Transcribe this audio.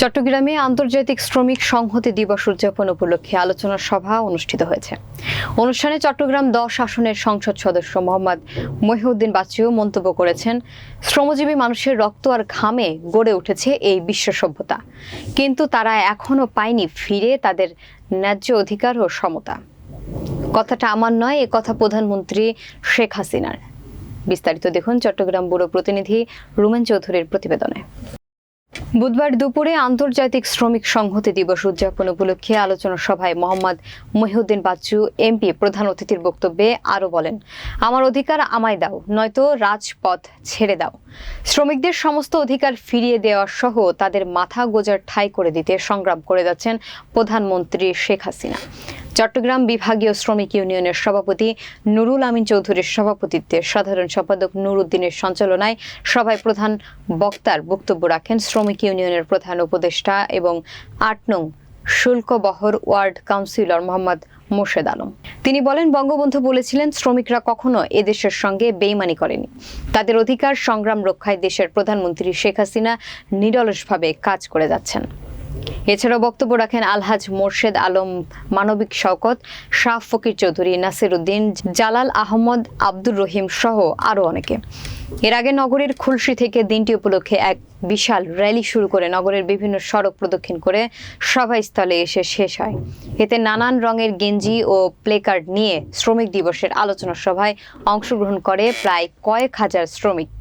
চট্টগ্রামে আন্তর্জাতিক শ্রমিক সংহতি দিবস উদযাপন উপলক্ষে আলোচনা সভা অনুষ্ঠিত হয়েছে। অনুষ্ঠানে চট্টগ্রাম দশ আসনের সংসদ সদস্য মোহাম্মদ মহিউদ্দিন বাচ্চিও মন্তব্য করেছেন, শ্রমজীবী মানুষের রক্ত আর ঘামে গড়ে উঠেছে এই বিশ্ব সভ্যতা। কিন্তু তারা এখনও পায়নি ফিরে তাদের ন্যায্য অধিকার ও সমতা। কথাটা আমার নয়, এ কথা প্রধানমন্ত্রী শেখ হাসিনার। বিস্তারিত দেখুন চট্টগ্রাম ব্যুরো প্রতিনিধি রুমেন চৌধুরীর প্রতিবেদনে। বুধবার দুপুরে আন্তর্জাতিক শ্রমিক সংহতি দিবস উদযাপন উপলক্ষে আলোচনা সভায় মোহাম্মদ মহিউদ্দিন বাচ্চু, এমপি, প্রধান অতিথির বক্তব্যে আরও বলেন, আমার অধিকার আমায় দাও, নয়তো রাজপথ ছেড়ে দাও। শ্রমিকদের সমস্ত অধিকার ফিরিয়ে দেওয়া সহ তাদের মাথা গোজার ঠাই করে দিতে সংগ্রাম করে যাচ্ছেন প্রধানমন্ত্রী শেখ হাসিনা। চট্টগ্রাম বিভাগীয় শ্রমিক ইউনিয়নের সভাপতি নুরুল আমিন চৌধুরীর সভাপতিত্বে সাধারণ সম্পাদক নুরুদ্দিনের সঞ্চালনায় সভায় প্রধান বক্তার বক্তব্য রাখেন শ্রমিক ইউনিয়নের প্রধান উপদেষ্টা এবং আট নং Shulakbahar ward councillor Mohammad Morshed Alam. তিনি বলেন, বঙ্গবন্ধু বলেছিলেন, শ্রমিকরা কখনো এদেশের সঙ্গে বেইমানি করেনি। তাদের অধিকার সংগ্রাম রক্ষায় দেশের প্রধানমন্ত্রী শেখ হাসিনা নিরলসভাবে কাজ করে যাচ্ছেন। এছাড়াও বক্তব্য রাখেন আলহাজ মোর্শেদ আলম মানবিক শওকত, শাহ ফকির চৌধুরী, নাসির উদ্দিন, জালাল আহমদ, আব্দুর রহিম সহ আরও অনেকে। এর আগে নগরের খুলশি থেকে দিনটি উপলক্ষে এক বিশাল র্যালি শুরু করে নগরের বিভিন্ন সড়ক প্রদক্ষিণ করে সভাস্থলে এসে শেষ হয়। এতে নানান রঙের গেঞ্জি ও প্লেকার্ড নিয়ে শ্রমিক দিবসের আলোচনা সভায় অংশগ্রহণ করে প্রায় কয়েক হাজার শ্রমিক।